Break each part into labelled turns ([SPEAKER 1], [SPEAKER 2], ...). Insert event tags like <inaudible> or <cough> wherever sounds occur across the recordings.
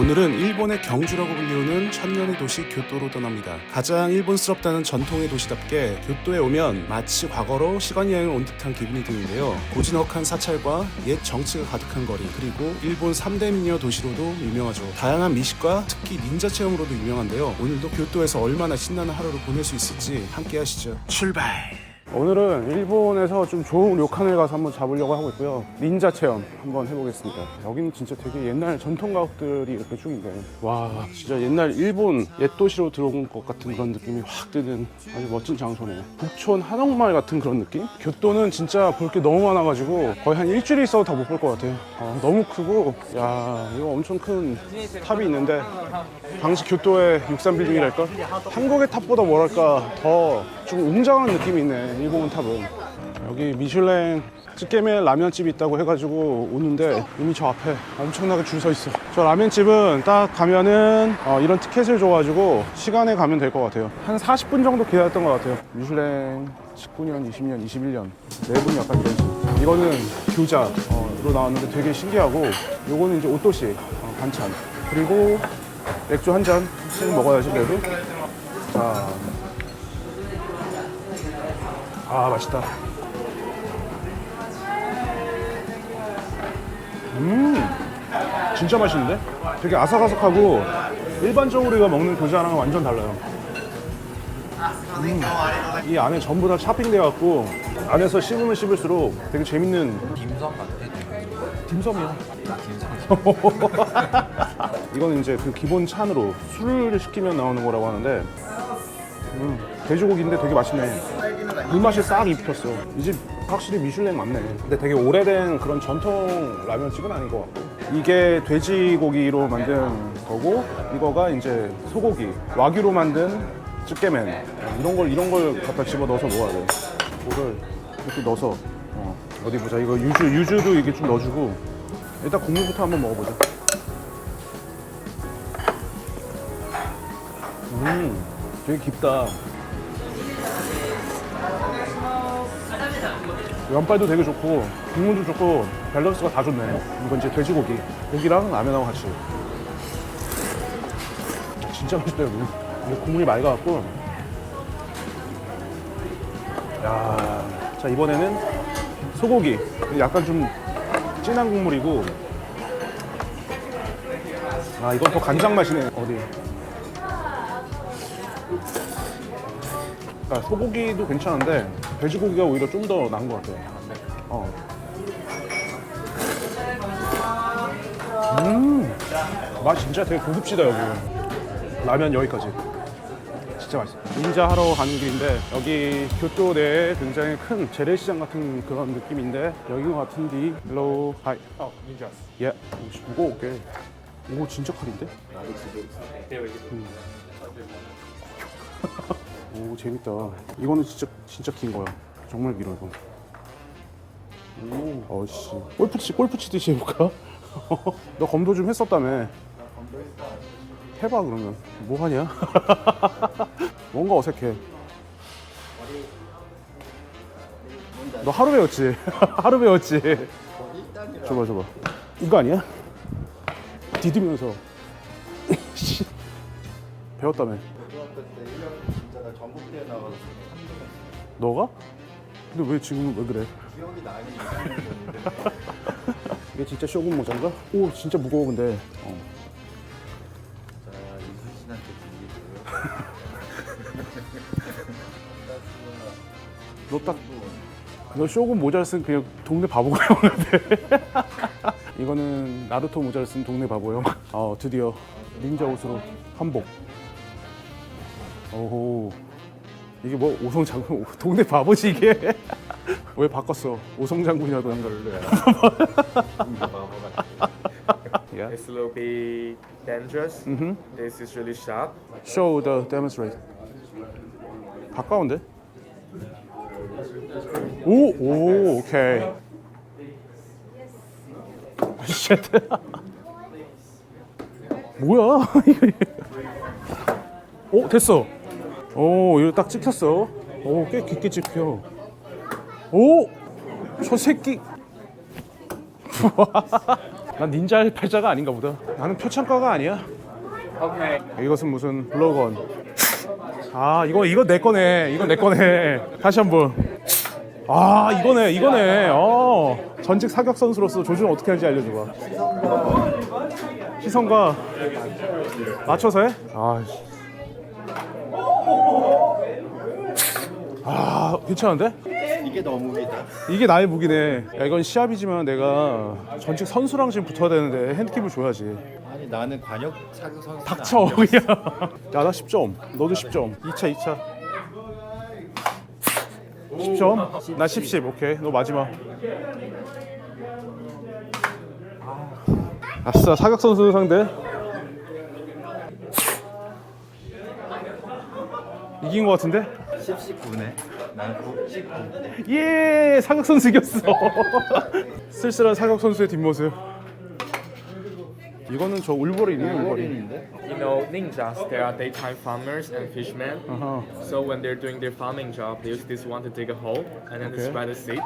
[SPEAKER 1] 오늘은 일본의 경주라고 불리우는 천년의 도시 교토로 떠납니다. 가장 일본스럽다는 전통의 도시답게 교토에 오면 마치 과거로 시간 여행을 온 듯한 기분이 드는데요. 고즈넉한 사찰과 옛 정치가 가득한 거리 그리고 일본 3대 미녀 도시로도 유명하죠. 다양한 미식과 특히 닌자 체험으로도 유명한데요. 오늘도 교토에서 얼마나 신나는 하루를 보낼 수 있을지 함께 하시죠. 출발! 오늘은 일본에서 좀 좋은 료칸을 가서 한번 잡으려고 하고 있고요. 닌자 체험 한번 해보겠습니다. 여기는 진짜 되게 옛날 전통 가옥들이 이렇게 쭉 있네. 와, 진짜 옛날 일본 옛 도시로 들어온 것 같은 그런 느낌이 확 드는 아주 멋진 장소네요. 북촌 한옥마을 같은 그런 느낌? 교토는 진짜 볼 게 너무 많아가지고 거의 한 일주일 있어도 다 못 볼 것 같아요. 어, 너무 크고, 야, 이거 엄청 큰 탑이 있는데 당시 교토의 63빌딩이랄까? 한국의 탑보다 뭐랄까 더 좀 웅장한 느낌이 있네 일본 탑은. 여기 미슐랭 찌개면 라면집이 있다고 해가지고 오는데 이미 저 앞에 엄청나게 줄 서 있어. 저 라면집은 딱 가면은 어, 이런 티켓을 줘가지고 시간에 가면 될 것 같아요. 한 40분 정도 기다렸던 것 같아요. 미슐랭 19년, 20년, 21년. 내분이 약간 이런 이거는 규자로 나왔는데 되게 신기하고 요거는 이제 옷도시 어, 반찬. 그리고 맥주 한잔 먹어야지 그래도 아 맛있다 음 진짜 맛있는데? 되게 아삭아삭하고 일반적으로 우리가 먹는 교자랑은 완전 달라요 음, 이 안에 전부 다 샤핑돼 갖고 안에서 씹으면 씹을수록 되게 재밌는
[SPEAKER 2] 딤섬 같아.
[SPEAKER 1] 딤섬이야 <laughs> 이거는 이제 그 기본 찬으로 술을 시키면 나오는 거라고 하는데 음, 돼지고기인데 되게 맛있네. 불맛이 싹 입혔어. 이 집 확실히 미슐랭 맞네. 근데 되게 오래된 그런 전통 라면집은 아닌 것 같고. 이게 돼지고기로 만든 거고 이거가 이제 소고기 와규로 만든 찌개면 이런 걸 이런 걸 갖다 집어 넣어서 먹어야 돼. 이거를 이렇게 넣어서 어, 어디 보자. 이거 유주 유주도 이게 좀 넣어주고. 일단 국물부터 한번 먹어보자. 음 되게 깊다 면발도 되게 좋고 국물도 좋고 밸런스가 다 좋네. 이건 이제 돼지고기. 고기랑 라면하고 같이. 진짜 맛있다 여기. 이게 국물이 맑아갖고. 야, 자 이번에는 소고기. 약간 좀 진한 국물이고. 아 이건 더 간장 맛이네 어디. 그러니까 소고기도 괜찮은데 돼지고기가 오히려 좀 더 나은 것 같아요. 어. 음, 맛 진짜 되게 고급지다 여기. 라면 여기까지. 진짜 맛있어. 닌자 하러 가는 길인데 여기 교토 내에 굉장히 큰 재래시장 같은 그런 느낌인데 여긴 것 같은데. 하이.
[SPEAKER 2] 어, 닌자.
[SPEAKER 1] 예, 무거워 올게. 오 진짜 칼인데? 음. <laughs> 오 재밌다. 이거는 진짜 진짜 긴 거야. 정말 길어 이거. 오, 어씨. 골프 치 골프 치듯이 해볼까? <laughs> 너 검도 좀 했었다며. 해봐 그러면. 뭐 하냐? <laughs> 뭔가 어색해. 너 하루 배웠지? <laughs> 하루 배웠지? 줘봐 줘봐. 이거 아니야? 디디면서. 씨. 배웠다며. 너가? 근데 왜 지금 왜 그래?
[SPEAKER 2] 기억이 나니.
[SPEAKER 1] 이게 진짜 쇼군 모자인가? 오 진짜 무거워 근데 어.
[SPEAKER 2] 자, 이순신한테 드리고요.
[SPEAKER 1] 너딱 너 쇼군 모자를 쓴 그냥 동네 바보 형인데 <laughs> 이거는 나루토 모자를 쓴 동네 바보 형 어, 드디어 닌자 옷으로 한복 오호 이게 뭐 오성 장군 동네 바보지 이게 왜 바꿨어 오성 장군이라던 걸로 Yeah.
[SPEAKER 3] This will be dangerous. This is really sharp.
[SPEAKER 1] Show the demonstrate. 가까운데? 오, 오, 오케이. 쉣. 뭐야? 오, 됐어. 오, 이거 딱 찍혔어. 오, 꽤 깊게 찍혀. 오, 저 새끼. <laughs> 난 닌자 팔자가 아닌가 보다. 나는 표창과가 아니야.
[SPEAKER 3] Okay.
[SPEAKER 1] 이것은 무슨 블로건. 아 이거 이거 내 거네. 이거 내 거네. 다시 한번. 아 이거네 이거네. 어 전직 사격 선수로서 조준 어떻게 하는지 알려줘봐. 시선과 맞춰서 해? 아. 아 괜찮은데?
[SPEAKER 2] 이게 너무 무기다.
[SPEAKER 1] 이게 나의 무기네. 야 이건 시합이지만 내가 전직 선수랑 지금 붙어야 되는데 핸드킵을 줘야지.
[SPEAKER 2] 아니 나는 관역 사격 선수.
[SPEAKER 1] 닥쳐 그냥 야나 10점 너도 10점 2차 2차 10점 나 10, 10 오케이 너 마지막 아싸 사격 선수 상대 이긴 것 같은데
[SPEAKER 2] 19네. 나는 19.
[SPEAKER 1] 예 사격 선수 이겼어 쓸쓸한 사격 선수의 뒷모습 이거는 저 울버린이에요 울버린?
[SPEAKER 3] You know, ninjas, they are daytime farmers and fishermen.
[SPEAKER 1] 아하.
[SPEAKER 3] So when they're doing their farming job, they use this one to dig a hole and then they
[SPEAKER 1] Okay.
[SPEAKER 3] spread the seeds.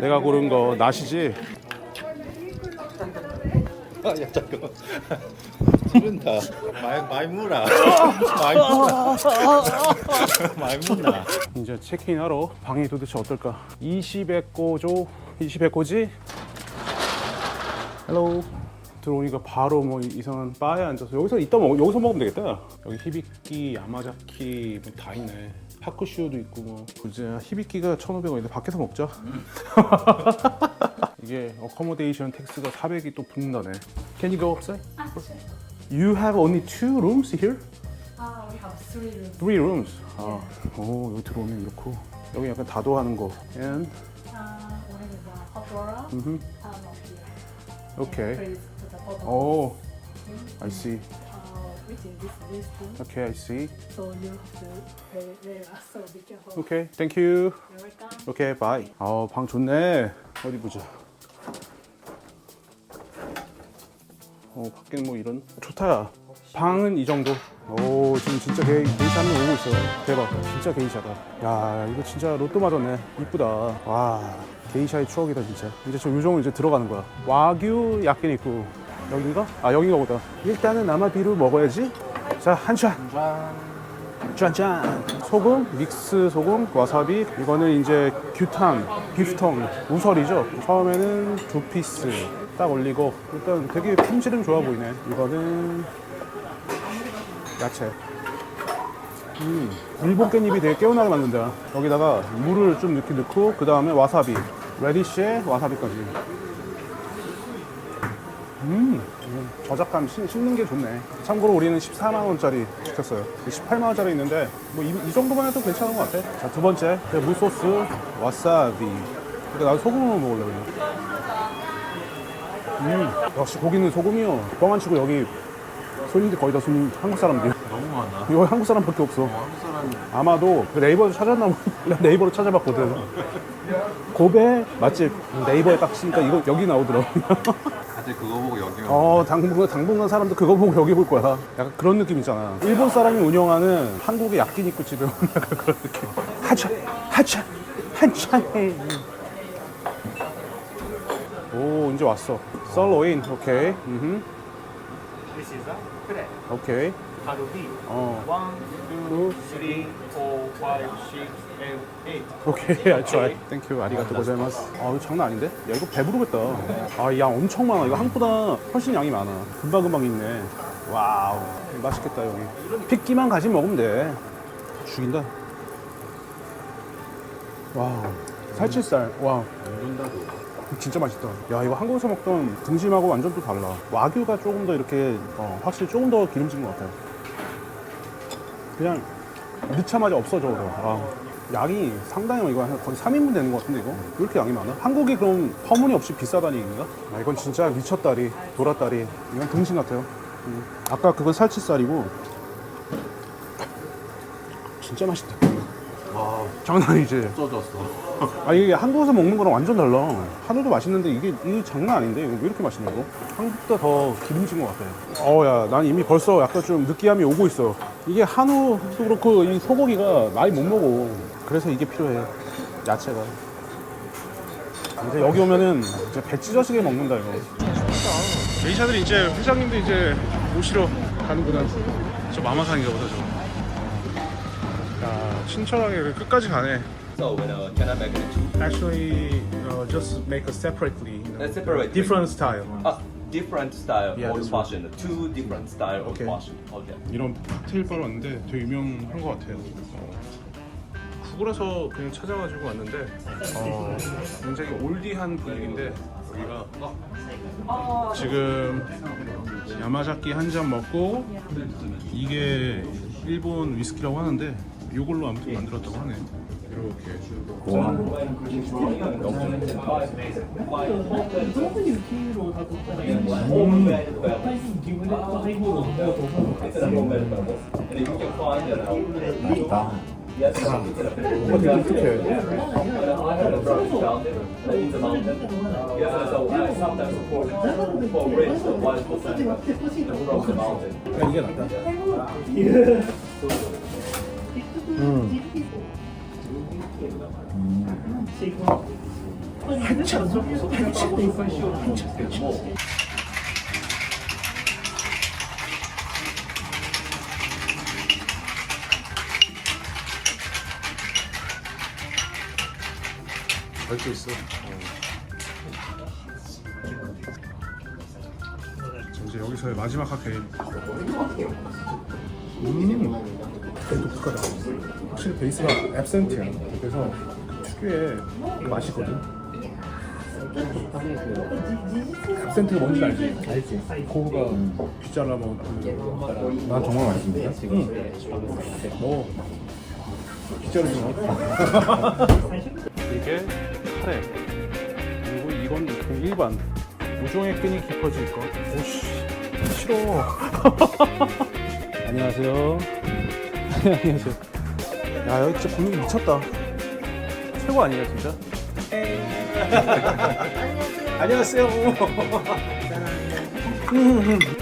[SPEAKER 1] 내가 고른 거 낫이지
[SPEAKER 2] 아 야 잠깐만. 물어. 많이 물어. 많이 물어.
[SPEAKER 1] 이제 체크인하러 방이 도대체 어떨까? 20의 꼬죠? 20의 꼬지? 헬로 들어오니까 바로 뭐 이상한 바에 앉아서 여기서 이따 먹 여기서 먹으면 되겠다. 여기 히비키, 야마자키 뭐 다 있네. 하쿠슈도 있고 뭐 그제 히비키가 1,500원인데 밖에서 먹자. <laughs> 이게 어커모데이션 텍스가 400이 또 붙는다네. Can you go upside? You have only two rooms here?
[SPEAKER 4] Uh, we have three rooms.
[SPEAKER 1] Three rooms. 아, 오 여기 들어오면 이렇고 여기 약간 다도하는 거. And
[SPEAKER 4] Uh, one is a hot water.
[SPEAKER 1] Mhm.
[SPEAKER 4] Uh, not here.
[SPEAKER 1] okay.
[SPEAKER 4] Please to the bottom.
[SPEAKER 1] Oh, I see.
[SPEAKER 4] Uh, which is this this thing.
[SPEAKER 1] Okay, I see.
[SPEAKER 4] So you have to very very so be careful.
[SPEAKER 1] Okay, thank you.
[SPEAKER 4] You're welcome.
[SPEAKER 1] Okay, bye. 아, 방 좋네. 어디 보자. 어, 밖에는 뭐 이런 좋다. 방은 이 정도. 오, 지금 진짜 게이 게이샤 한명 오고 있어. 대박. 진짜 게이샤다. 야, 이거 진짜 로또 맞았네. 이쁘다. 와, 게이샤의 추억이다 진짜. 이제 저 요정을 이제 들어가는 거야. 와규 야끼니쿠. 여긴가? 아, 여긴가 보다. 일단은 아마비루 먹어야지. 자, 한 잔. 짠짠 소금 믹스 소금 와사비 이거는 이제 규탄 비프통 우설이죠 처음에는 두 피스 딱 올리고 일단 되게 품질은 좋아 보이네 이거는 야채 음 일본 깻잎이 되게 개운하게 만든다 여기다가 물을 좀 이렇게 넣고 그 다음에 와사비 레디쉬에 와사비까지 음, 저작감 씹- 씹는 게 좋네. 참고로 우리는 14만 원짜리 시켰어요. 18만 원짜리 있는데 뭐 이 정도만 해도 괜찮은 것 같아. 자 두 번째 그 무소스 와사비. 근데 나도 소금으로 먹으려고 그냥. 음, 역시 고기는 소금이요. 뻥안 치고 여기 손님들 거의 다 손님 한국 사람들.
[SPEAKER 2] 너무 많아.
[SPEAKER 1] 이거 한국 사람밖에 없어.
[SPEAKER 2] 한국 사람
[SPEAKER 1] 아마도 그 네이버에서 찾았나 보 네이버로 찾아봤거든. 고베 맛집 네이버에 딱 치니까 이거 여기 나오더라고.
[SPEAKER 2] 다들 <laughs> 그거 보고 여기 온
[SPEAKER 1] 어, 당분간, 당분간 사람도 그거 보고 여기 볼 거야. 약간 그런 느낌 있잖아. 일본 사람이 운영하는 한국의 야끼니쿠 집에 약간 그런 느낌. 하차, 하차, 하차. 오, 이제 왔어. 썰로인, 오케이. 음,
[SPEAKER 3] This is a crack.
[SPEAKER 1] 오케이.
[SPEAKER 3] Haruhi.
[SPEAKER 1] 어,
[SPEAKER 3] One, two, three, four, five, six, and eight.
[SPEAKER 1] 오케이. I try. 땡큐, 아리가토 고자이마스. 아, 이거 장난 아닌데? 야, 이거 배부르겠다. 아, 이양 엄청 많아. 이거 한국보다 훨씬 양이 많아. 금방금방 있네. 와우. 맛있겠다, 여기. 핏기만 가지 먹으면 돼. 죽인다. 와우. 살치살. 와우. 진짜 맛있다. 야, 이거 한국에서 먹던 등심하고 완전 또 달라. 와규가 조금 더 이렇게, 어, 확실히 조금 더 기름진 것 같아. 그냥 넣자마자 없어져. 아, 양이 상당히. 이거 한 거의 3인분 되는 것 같은데, 이거? 왜 이렇게 양이 많아? 한국이 그럼 터무니없이 비싸다는 얘기인가? 아, 이건 진짜 미쳤다리, 도라다리. 이건 등심 같아요. 음. 아까 그건 살치살이고, 진짜 맛있다.
[SPEAKER 2] 와
[SPEAKER 1] 장난 아니지?
[SPEAKER 2] 쪄졌어.
[SPEAKER 1] 아 이게 한국에서 먹는 거랑 완전 달라. 한우도 맛있는데 이게 이게 장난 아닌데 이거 왜 이렇게 맛있냐고? 한국보다 더 기름진 것 같아. 어야, 난 이미 벌써 약간 좀 느끼함이 오고 있어. 이게 한우도 그렇고 이 소고기가 많이 못 먹어. 그래서 이게 필요해. 야채가. 이제 여기 오면은 이제 배 찢어지게 먹는다 이거. 메이샤들이 이제 회장님도 이제 모시러 가는구나. 저 마마상인가 보다 저거. 야 친절하게 끝까지 가네.
[SPEAKER 5] So when uh, can I make it two?
[SPEAKER 1] Actually, uh, just make a separately. You know,
[SPEAKER 5] Uh, separately.
[SPEAKER 1] Different style.
[SPEAKER 5] Ah, different style
[SPEAKER 1] Yeah,
[SPEAKER 5] old
[SPEAKER 1] this one.
[SPEAKER 5] fashioned. Two different style old
[SPEAKER 1] Okay.
[SPEAKER 5] fashioned. Okay.
[SPEAKER 1] 이런 칵테일 바로 왔는데 되게 유명한 것 같아요. 어. 구글에서 그냥 찾아가지고 왔는데 어, 굉장히 올디한 분위기인데 여기가 지금 야마자키 한 잔 먹고 이게 일본 위스키라고 하는데 이걸로 아무튼 만들었다고 하네. 이렇게. 이게 낫다. <laughs> <laughs> 알수 있어. 자, 이제 여기서의 마지막 칵테일. 음, 되게 독특하다. 확실히 베이스가 앱센트야. 그래서 그 특유의 맛이 있거든. 앱센트가 뭔지 알지? 알지. 고우가 빗잘라 먹은 그. 난 정말 맛있습니다. 응. 뭐 빗자루지 뭐. 이게 카레 그리고 이건 그 일반 우종의 끈이 깊어질 것 오씨 싫어 <laughs> 안녕하세요 안녕하세요 <laughs> 야 여기 진짜 분위기 미쳤다. 최고 아니에요 진짜? <laughs> 안녕하세요 <laughs>